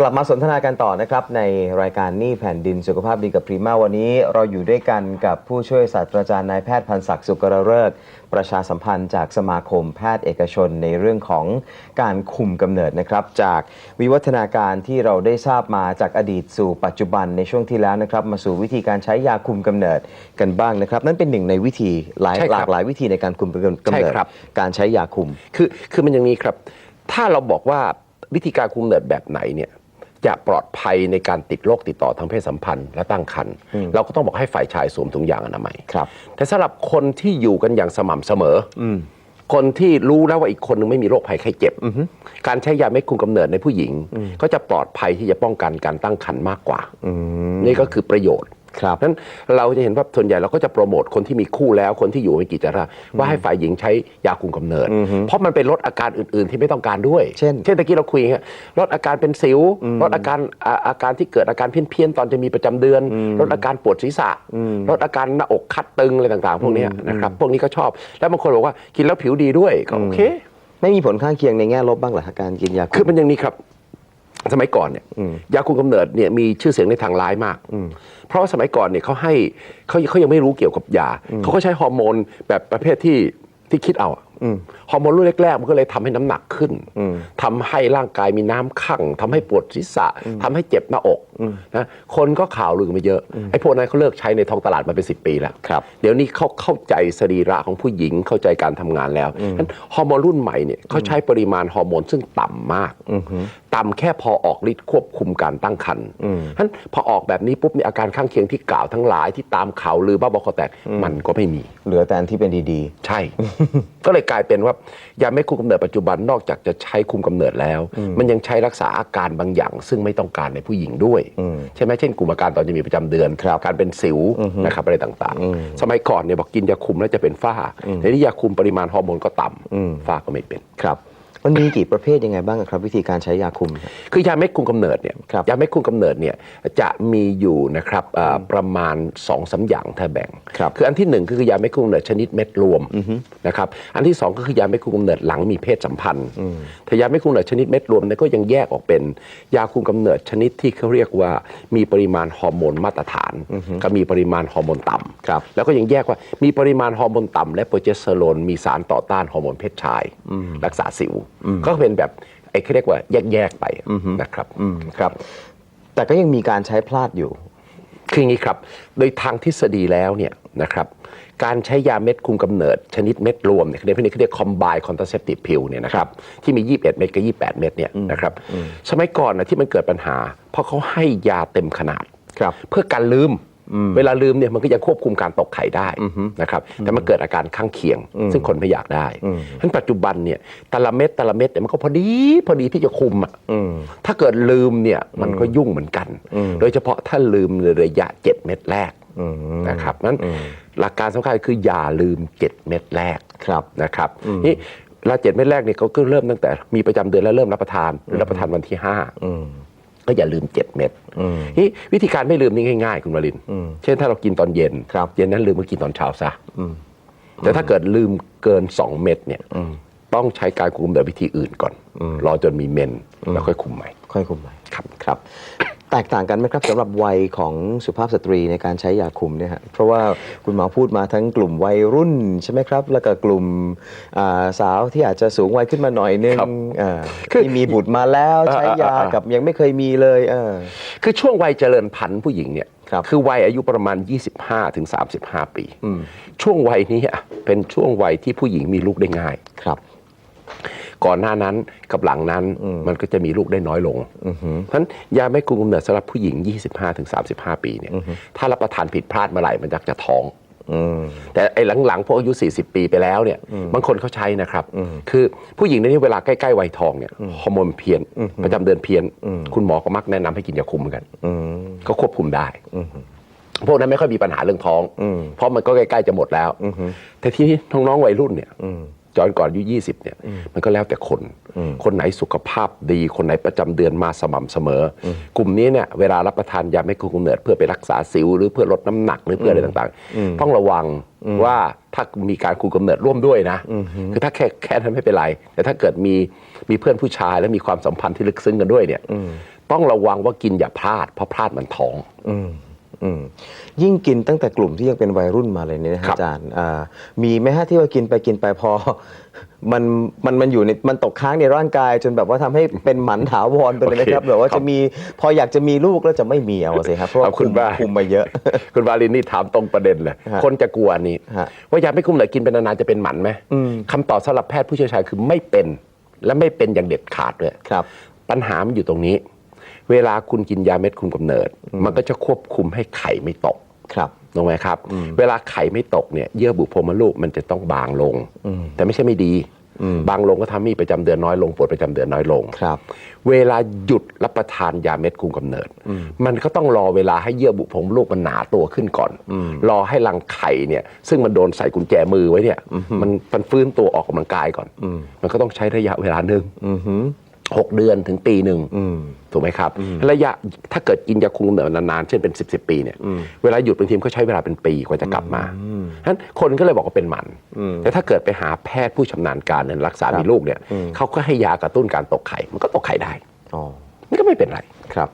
กลับมาสนทนากันต่อนะครับ ในรายการหนี้แผ่นดินสุขภาพดีกับพรีมาวันนี้เราอยู่ด้วยกันกับผู้ช่วยศาสตราจารย์นายแพทย์พันศักดิ์สุกรเริกษ์ประชาสัมพันธ์จากสมาคมแพทย์เอกชนในเรื่องของการคุมกำเนิดนะครับ จากวิวัฒนาการที่เราได้ทราบมาจากอดีตสู่ปัจจุบันในช่วงที่แล้วนะครับ มาสู่วิธีการใช้ยาคุมกำเนิดกันบ้างนะครับ นั่นเป็นหนึ่งในวิธีหลายใช่ครับหลากหลายวิธีในการคุมกำเนิดใช่ครับการใช้ยาคุมคือคือมันอย่างนี้ครับ ถ้าเราบอกว่าวิธีการคุมกำเนิดแบบไหนเนี่ย จะปลอดภัยในการติดโรคติดต่อทางเพศสัมพันธ์และตั้งครรภ์เราก็ต้องบอกให้ฝ่ายชายสวมถุงยางอนามัยครับแต่สำหรับคนที่อยู่กันอย่างสม่ำเสมออคนที่รู้แล้วว่าอีกคนหนึงไม่มีโรคภัยไข้เจ็บ การใช้ยาเม็ดคุมกำเนิดในผู้หญิง ก็จะปลอดภัยที่จะป้องกันการตั้งครรภ์มากกว่า นี่ก็คือประโยชน์ ครับนั้นเราจะเห็นว่าส่วนใหญ่เราก็จะโปรโมทคนที่มีคู่แล้วคนที่อยู่ไม่กี่จระว่าให้ฝ่ายหญิงใช้ยาคุมกำเนิด เพราะมันเป็นลดอาการอื่น ๆ ที่ไม่ต้องการด้วย เช่นเช่นตะกี้เราคุยฮะลดอาการเป็นสิวลดอาการอ่าอาการที่เกิดอาการเพี้ยนๆตอนจะมีประจำเดือนลดอาการปวดศีรษะลดอาการหน้าอกคัดตึงอะไรต่างๆ พวกเนี้ยนะครับพวกนี้ก็ชอบ แล้วบางคนบอกว่ากินแล้วผิวดีด้วยก็โอเค ไม่มีผลข้างเคียงในแง่ลบบ้างเหรอฮะการกินยาคุคือมมันอย่างนี้ครับ สมัยก่อนเนี่ยยาคุมกำเนิดเนี่ยมีชื่อเสียงในทางร้ายมาก เพราะว่าสมัยก่อนเนี่ยเขาให้เขาเขายังไม่รู้เกี่ยวกับยาเขาก็ใช้ฮอร์โมนแบบประเภทที่ที่คิดเอาอะ ฮอร์โมนรุ่นแรกๆมันก็เลยทำให้น้ำหนักขึ้นทำให้ร่างกายมีน้ำขั่งทำให้ปวดศีรษะทำให้เจ็บหน้าอกนะคนก็ข่าวลือมาเยอะไอ้พวกนั้นเขาเลิกใช้ในท้องตลาดมาเป็นสิปีแล้วครับเดี๋ยวนี้เขาเข้าใจสรีระของผู้หญิงเข้าใจการทำงานแล้วนั้นฮอร์โมนรุ่นใหม่เนี่ยเขาใช้ปริมาณฮอร์โมนซึ่งต่ำมากต่ำแค่พอออกฤทธิ์ควบคุมการตั้งครรภ์นั้นพอออกแบบนี้ปุ๊บเนี่ยอาการข้างเคียงที่กล่าวทั้งหลายที่ตามข่าวลือบ้าบอคอแตกมันก็ไม่มี เหลือแต่อันที่เป็นดีใช่ ก็เลยกลายเป็นว่ายาเม็ดคุมกำเนิดปัจจุบันนอกจากจะใช้คุมกำเนิดแล้ว มันยังใช้รักษาอาการบางอย่าง ซึ่งไม่ต้องการในผู้หญิงด้วย ใช่ไหมเช่นกลุ่มอาการตอนจะมีประจำเดือนครับการเป็นสิวนะครับอะไรต่างๆ สมัยก่อนเนี่ยบอกกินยาคุมแล้วจะเป็นฝ้าแต่นี่ยาคุมปริมาณฮอร์โมนก็ต่ำฝ้าก็ไม่เป็นๆครับ มันมีกี่ประเภทยังไงบ้างอะครับ วิธีการใช้ยาคุมครับคือยาเม็ดคุมกำเนิดเนี่ยครับยาเม็ดคุมกำเนิดเนี่ยจะมีอยู่นะครับอ่าประมาณ2องสามอย่างถ้าแบ่งครับออันที่หนึ่งก็คือยาเม็ดคุมกำเนิดชนิดเม็ดรวมนะครับอันที่สองก็คือยาเม็ดคุมกำเนิดหลังมีเพศสัมพันธ์แต่ยาเม็ดคุมกำเนิดชนิดเม็ดรวมเนี่ยก็ยังแยกออกเป็นยาคุมกำเนิดชนิดที่เขาเรียกว่ามีปริมาณฮอร์โมนมาตรฐานกับมีปริมาณฮอร์โมนต่ำครับแล้วก็ยังแยกว่ามีปริมาณฮอร์โมนต่ำและโปรเจสเตอโรนมีสารต่อต้านฮอร์โมนเพศชาย รักษาสิวก็เป็นแบบไอ้เขาเรียกว่าแยกๆไปนะครับอืมครับ แต่ก็ยังมีการใช้พลาดอยู่ คืออย่างนี้ครับ โดยทางทฤษฎีแล้วเนี่ยนะครับการใช้ยาเม็ดคุมกำเนิดชนิดเม็ดรวมเนี่ยในพวกนี้เขาเรียก combined contraceptive pill เนี่ยนะครับที่มี 21 เม็ดกับ 28 เม็ดเนี่ยนะครับสมัยก่อนนะที่มันเกิดปัญหา เพราะเขาให้ยาเต็มขนาดครับเพื่อการลืม เวลาลืมเนี่ยมันก็ยังควบคุมการตกไข่ได้นะครับแต่มันเกิดอาการข้างเคียง ซึ่งคนไม่อยากได้ฉะนั้นปัจจุบันเนี่ยแต่ละเม็ดแต่ละเม็ดเนี่ยมันก็พอดีพอดีที่จะคุมอะถ้าเกิดลืมเนี่ยมันก็ยุ่งเหมือนกัน โดยเฉพาะถ้าลืมในระยะ 7 เม็ดแรกนะครับนั้นหลักการสำคัญคืออย่าลืม 7 เม็ดแรกครับนะครับนี่เวลาเจ็ดเม็ดแรกเนี่ยเขาก็เริ่มตั้งแต่มีประจำเดือนแล้วเริ่มรับประทานรับประทานวันที่ห้า ก็อย่าลืม7เม็ดนี่วิธีการไม่ลืมนี่ง่ายๆ คุณวรินทร์เช่นถ้าเรากินตอนเย็นครับเย็นนั้นลืมก็กินตอนเช้าซะแต่ถ้าเกิดลืมเกิน2เม็ดเนี่ยต้องใช้การคุมแบบวิธีอื่นก่อนรอจนมีเมนแล้วค่อยคุมใหม่ ค่อยคุมไปครับครับ แตกต่างกันไหมครับสำหรับวัยของสุภาพสตรีในการใช้ยาคุมเนี่ยฮะเพราะว่าคุณหมอพูดมาทั้งกลุ่มวัยรุ่นใช่ไหมครับ แล้วก็กลุ่มอ่าสาวที่อาจจะสูงวัยขึ้นมาหน่อยนึงครับอ่าคือที่มีบุตรมาแล้วใช้ยาอ่าอ่าอ่ากั กับยังไม่เคยมีเลยเออ คือช่วงวัยเจริญพันธุ์ผู้หญิงเนี่ยครับอวัยอายุประมาณ 25ถึง35 ปีช่วงวัยนี้อะเป็นช่วงวัยที่ผู้หญิงมีลูกได้ง่าย ครับ ก่อนหน้านั้นกับหลังนั้นมันก็จะมีลูกได้น้อยลงเพราะฉะนั้นยาไม่คุมกำเนิดสำหรับผู้หญิง 25-35 ปีเนี่ยถ้ารับประทานผิดพลาดเมื่อไหร่มันจะจะท้องอืมแต่ไอ้หลังๆพวกอายุ 40 ปีไปแล้วเนี่ยบางคนเขาใช้นะครับ คือผู้หญิงในนี้เวลาใกล้ๆวัยทองเนี่ยฮอร์โมนเพี้ยนประจำเดือนเพี้ยน คุณหมอก็มักแนะนำให้กินยาคุมเหมือนกันอืมก็ควบคุมได้พวกนั้นไม่ค่อยมีปัญหาเรื่องท้อง เพราะมันก็ใกล้ๆจะหมดแล้วแต่ที่นี้น้องๆวัยรุ่นเนี่ย จอนก่อนอายุ20เนี่ยมันก็แล้วแต่คน คนไหนสุขภาพดี คนไหนประจำเดือนมาสม่ำเสมออกลุ่มนี้เนี่ยเวลารับประทานยาไม่คุมกำเนิดเพื่อไปรักษาสิว หรือเพื่อลดน้ำหนักหรือเพื่ออะไรต่างๆ ต้องระวังว่าถ้ามีการคุมกำเนิดร่วมด้วยนะ คือถ้าแค่แค่นั้นไม่เป็นไร แต่ถ้าเกิดมีมีเพื่อนผู้ชายและมีความสัมพันธ์ที่ลึกซึ้งกันด้วยเนี่ยต้องระวังว่ากินอย่าพลาดเพราะพลาดมันท้องอืมอืม ยิ่งกินตั้งแต่กลุ่มที่ยังเป็นวัยรุ่นมาเลยเนี่ยนะฮะครับอาจารย์อ่ามีไหมฮะที่ว่ากินไปกินไปพอ มันมันมันอยู่ในมันตกค้างในร่างกาย จนแบบว่าทำให้เป็นหมันถาวรไปเลยนะครับแบบว่าจะมีพออยากจะมีลูกแล้วจะไม่มีเอาสิครับเพราะว่าขอบคุณคุมมากคุมมาเยอะ คุณวาลินนี่ถามตรงประเด็นเลยฮะคนจะกลัวอันนี้ฮะว่ายาไม่คุมเลยกินเป็นนานๆจะเป็นหมันไหมอืมคำตอบสำหรับแพทย์ผู้เชี่ยวชาญคือไม่เป็น และไม่เป็นอย่างเด็ดขาดด้วยครับ ปัญหามันอยู่ตรงนี้ เวลาคุณกินยาเม็ดคุมกำเนิด มันก็จะควบคุมให้ไข่ไม่ตกครับถูกไหมครับ เวลาไข่ไม่ตกเนี่ยเยื่อบุโพรงมดลูกมันจะต้องบางลง แต่ไม่ใช่ไม่ดี บางลงก็ทำให้มีประจำเดือนน้อยลงปวดประจำเดือนน้อยลงครับ เวลาหยุดรับประทานยาเม็ดคุมกำเนิด มันก็ต้องรอเวลาให้เยื่อบุโพรงมดลูกมันหนาตัวขึ้นก่อน รอให้รังไข่เนี่ย ซึ่งมันโดนใส่กุญแจมือไว้เนี่ย มันมันฟื้นตัวออกกำลังกายก่อน มันก็ต้องใช้ระยะเวลาหนึ่ง อือหือหกเดือนถึงปีหนึ่งอืมถูกไหมครับ ระยะถ้าเกิดกินยาคุมกำเนิดนานๆ เช่นเป็น 10บสปีเนี่ยเวลาหยุดบางทีมก็ใช้เวลาเป็นปีกว่าจะกลับมาฉะนั้นคนก็เลยบอกว่าเป็นหมัน แต่ถ้าเกิดไปหาแพทย์ผู้ชำนาญการเนี่ยรักษาครับมีลูกเนี่ยเขาก็ให้ยากระตุ้นการตกไข่ มันก็ตกไข่ได้อ๋อมันก็ไม่เป็นไรครับ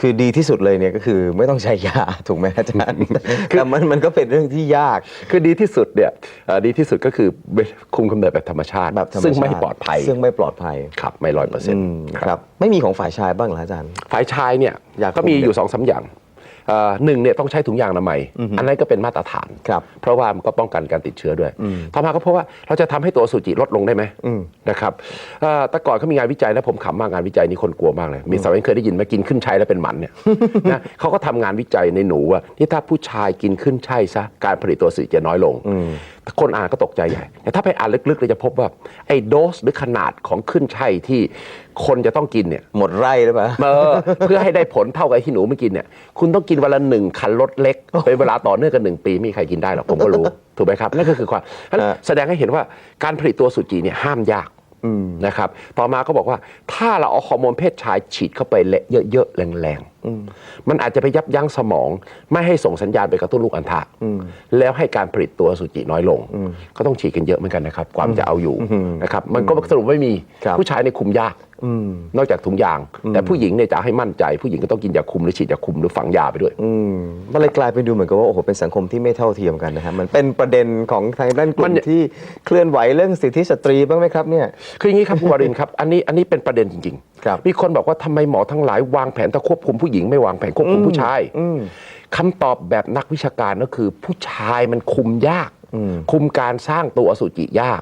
คือดีที่สุดเลยเนี่ยก็คือไม่ต้องใช้ยาถูกไหมอาจารย์แต่มันมันก็เป็นเรื่องที่ยาก คือดีที่สุดเนี่ยเอ่อดีที่สุดก็คือคุมกำเนิดแบบธรรมชาติแบบธรรมชาติซึ่งไม่ปลอดภัย ซึ่งไม่ปลอดภัยครับไม่ร้อยเปอร์เซ็นอืต์มครับไม่มีของฝ่ายชายบ้างเหรออาจารย์ฝ่ายชายเนี่ยยาคุมก็มีอยู่สองสามอย่างเอ่อ หนึ่งเนี่ยต้องใช้ถุงยางอนามัย อันนั้นก็เป็นมาตรฐานครับเพราะว่ามันก็ป้องกันการติดเชื้อด้วย ต่อมาก็เพราะว่าเราจะทำให้ตัวอสุจิลดลงได้ไหมอืมนะครับเอ่อแต่ก่อนเขามีงานวิจัยแล้วผมขำมากงานวิจัยนี้คนกลัวมากเลย มีสาวเคยได้ยินไหมกินขึ้นชัยแล้วเป็นหมันเนี่ยนะเขาก็ทำงานวิจัยในหนูว่านี่ถ้าผู้ชายกินขึ้นชัยซะการผลิตตัวอสุจิจะน้อยลงแต่ คนอ่านก็ตกใจใหญ่แต่ถ้าไปอ่านลึกๆเราจะพบว่าไอ้โดสหรือขนาดของขึ้นชัยที่คนจะต้องกินเนี่ยหมดไร่หรือเปล่าเออเพื่อให้ได้ผลเท่ากับที่หนูไม่กินเนี่ยคุณต้องกินวันละหนึ่งคันรถเล็กเป็นเวลาต่อเนื่องกันหนึ่งปีไม่มีใครกินได้หรอกผมก็รู้ถูกไหมครับนั่นก็คือความนั่นฮะแสดงให้เห็นว่าการผลิตตัวสุจีเนี่ยห้ามยาก นะครับ ต่อมาก็บอกว่าถ้าเราเอาฮอร์โมนเพศชายฉีดเข้าไปเยอะๆแรงๆมันอาจจะไปยับยั้งสมอง ไม่ให้ส่งสัญญาณไปกระตุ้นลูกอัณฑะแล้วให้การผลิตตัวสุจิน้อยลง ก็ต้องฉีดกันเยอะเหมือนกันนะครับ ความจะเอาอยู่นะครับ มันก็สรุปไม่มีครับผู้ชายในยคุมยาก นอกจากถุงยาง แต่ผู้หญิงเนี่ยจะให้มั่นใจ ผู้หญิงก็ต้องกินยาคุมหรือฉีดยาคุมหรือฝังยาไปด้วยอืมมันเลยกลายเป็นดูเหมือนกับว่าโอ้โหเป็นสังคมที่ไม่เท่าเทียมกันนะครับมันเป็นประเด็นของทางด้านกลุ่มัมนที่เคลื่อนไหวเรื่องสิทธิสตรีบ้างไหมครับเนี่ยคืออย่างนี้ครับคุณวารินครับอันนี้อันนี้เป็นประเด็นจริงครับมีคนบอกว่าทำไมหมอทั้งหลายวางแผนแต่ควบคุมผู้หญิงไม่วางแผนควบคุมผู้ชายคำตอบแบบนักวิชาการก็คือ ผู้ชายมันคุมยาก คุมการสร้างตัวอสุจิยาก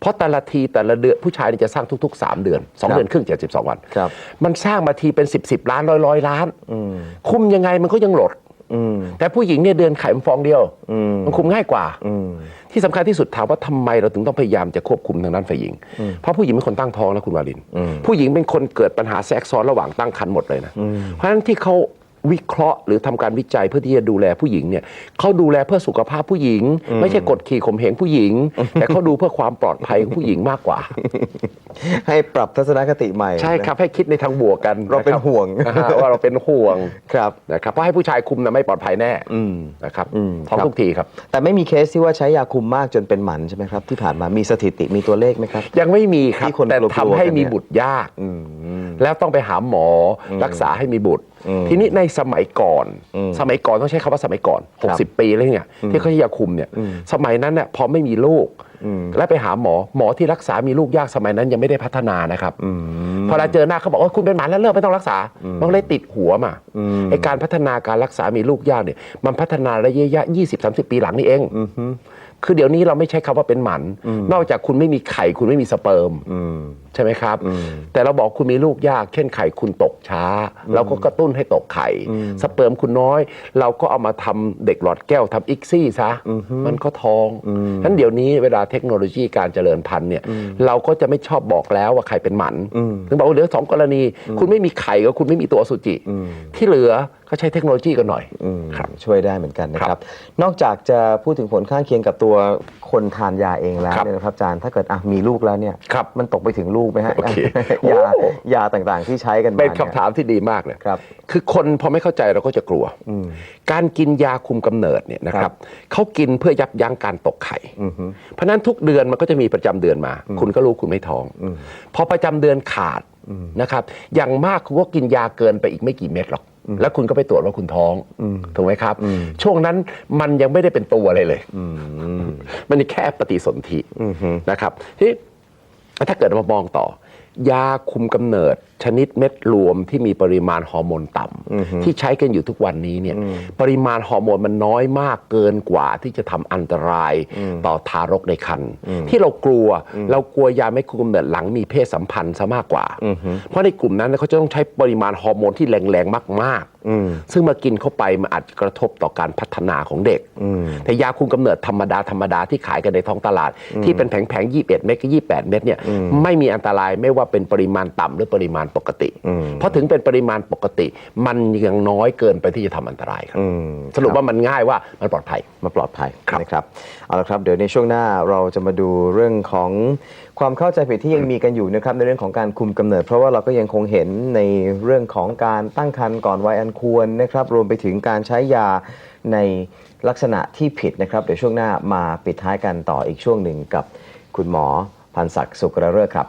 เพราะแต่ละทีแต่ละเดือนผู้ชายนี่จะสร้างทุก ๆ 3 เดือน 2 เดือนครึ่ง72วันครับมันสร้างมาทีเป็น 10บสล้านร้อยร้อยล้านคุมยังไงมันก็ยังหลดแต่ผู้หญิงเนี่ยเดือนไข่มันฟองเดียวมันคุมง่ายกว่าที่สำคัญที่สุดถามว่าทำไมเราถึงต้องพยายามจะควบคุมทางด้านฝ่ายหญิง เพราะผู้หญิงเป็นคนตั้งท้องนะคุณวาริน ผู้หญิงเป็นคนเกิดปัญหาแทรกซ้อนระหว่างตั้งครรภ์หมดเลยนะเพราะฉะนั้นที่เขา วิเคราะห์หรือทำการวิจัยเพื่อที่จะดูแลผู้หญิงเนี่ยเขาดูแลเพื่อสุขภาพผู้หญิง ไม่ใช่กดขี่ข่มเหงผู้หญิง แต่เขาดูเพื่อความปลอดภัยของผู้หญิงมากกว่า ให้ปรับทัศนคติใหม่ ใช่ครับให้คิดในทางบวกกันเราเป็นะคบห่วงอ่าว่าเราเป็นห่วงครับนะครับเพราะให้ผู้ชายคุมนะไม่ปลอดภัยแน่นะครับอืมท้องครับทุกทีครับ แต่ไม่มีเคสที่ว่าใช้ยาคุมมากจนเป็นหมันใช่ไหมครับ ที่ผ่านมามีสถิติมีตัวเลขไหมครับ ยังไม่มีครับที่คนแต่กลัวๆทำให้กันเนี่มียบุตรยาก แล้วต้องไปหาหมออรักษาให้มีบุตร ทีนี้ในสมัยก่อน สมัยก่อนต้องใช้คำว่าสมัยก่อนครับ60 ปีแล้วเนี่ยที่เขาใช้ยาคุมเนี่ยสมัยนั้นเนี่ยพอไม่มีลูกแล้วไปหาหมอหมอที่รักษามีลูกยากสมัยนั้นยังไม่ได้พัฒนานะครับพอเราเจอหน้าเขาบอกว่าคุณเป็นหมันแล้วเลิกไม่ต้องรักษามันเลยติดหัวมาไอการพัฒนาการรักษามีลูกยากเนี่ยมันพัฒนาระยะ20 30ปีหลังนี่เองคือเดี๋ยวนี้เราไม่ใช้คำว่าเป็นหมัน นอกจากคุณไม่มีไข่คุณไม่มีสเปิร์ม ใช่ไหมครับ แต่เราบอกคุณมีลูกยาก เช่นไข่คุณตกช้า เราก็กระตุ้นให้ตกไข่ สเปิร์มคุณน้อย เราก็เอามาทำเด็กหลอดแก้วทำอิกซี่ซะ มันก็ท้องฉะนั้นเดี๋ยวนี้เวลาเทคโนโลยีการเจริญพันธุ์เนี่ย เราก็จะไม่ชอบบอกแล้วว่าใครเป็นหมันถึงบอกว่าเหลือสองกรณี คุณไม่มีไข่กับคุณไม่มีตัวอสุจิ ที่เหลือก็ใช้เทคโนโลยีกันหน่อยอืมครับช่วยได้เหมือนกันนะคครัรับบนอกจากจะพูดถึงผลข้างเคียงกับตัวคนทานยาเองแล้วครับเนี่ยนะครับอาจารย์ถ้าเกิดอะมีลูกแล้วเนี่ยครับมันตกไปถึงลูกไหมฮะโอเคยาโอ้ยาต่างๆที่ใช้กันมาเป็นยคำถามที่ดีมากเลยครับ คือคนพอไม่เข้าใจเราก็จะกลัว การกินยาคุมกำเนิดเนี่ยนะคครัรับบเขากินเพื่อยับยั้งการตกไข่เพราะฉะนั้นทุกเดือนมันก็จะมีประจำเดือนมา คุณก็รู้คุณไม่ท้อง พอประจำเดือนขาดนะครับอย่างมากคุณก็กินยาเกินไปอีกไม่กี่เม็ดหรอกแล้วคุณก็ไปตรวจว่าคุณท้องถูกไหมครับ ช่วงนั้นมันยังไม่ได้เป็นตัวอะไรเลย มันแค่ปฏิสนธินะครับที่ ถ้าเกิดมามองต่อ ยาคุมกำเนิด ชนิดเม็ดรวมที่มีปริมาณฮอร์โมนต่ำที่ใช้กันอยู่ทุกวันนี้เนี่ยปริมาณฮอร์โมนมันน้อยมากเกินกว่าที่จะทำอันตรายต่อทารกในครรภ์ที่เรากลัวเรากลัวยาไม่คุมกำเนิดหลังมีเพศสัมพันธ์ซะมากกว่า เพราะในกลุ่มนั้นเขาจะต้องใช้ปริมาณฮอร์โมนที่แรงๆมากๆซึ่งมากินเข้าไปมันอาจจะกระทบต่อการพัฒนาของเด็ก แต่ยาคุมกำเนิดธรรมดาธรรมดาที่ขายกันในท้องตลาด ที่เป็นแผงๆ 21 เม็ดก็28 เม็ดเนี่ยไม่มีอันตรายไม่ว่าเป็นปริมาณต่ำหรือปริมาณปกติ เพราะถึงเป็นปริมาณปกติ มันยังน้อยเกินไปที่จะทำอันตรายครับสรุปว่ามันง่ายว่ามันปลอดภัยมาปลอดภัยครับนะครับเอาละครับเดี๋ยวในช่วงหน้าเราจะมาดูเรื่องของความเข้าใจผิดที่ยังมีกันอยู่นะครับในเรื่องของการคุมกำเนิด เพราะว่าเราก็ยังคงเห็นในเรื่องของการตั้งครรภ์ก่อนวัยอันควรนะครับรวมไปถึงการใช้ยาในลักษณะที่ผิดนะครับ เดี๋ยวช่วงหน้ามาปิดท้ายกันต่ออีกช่วงหนึ่งกับคุณหมอพันศักดิ์สุกระเริกษ์ครับ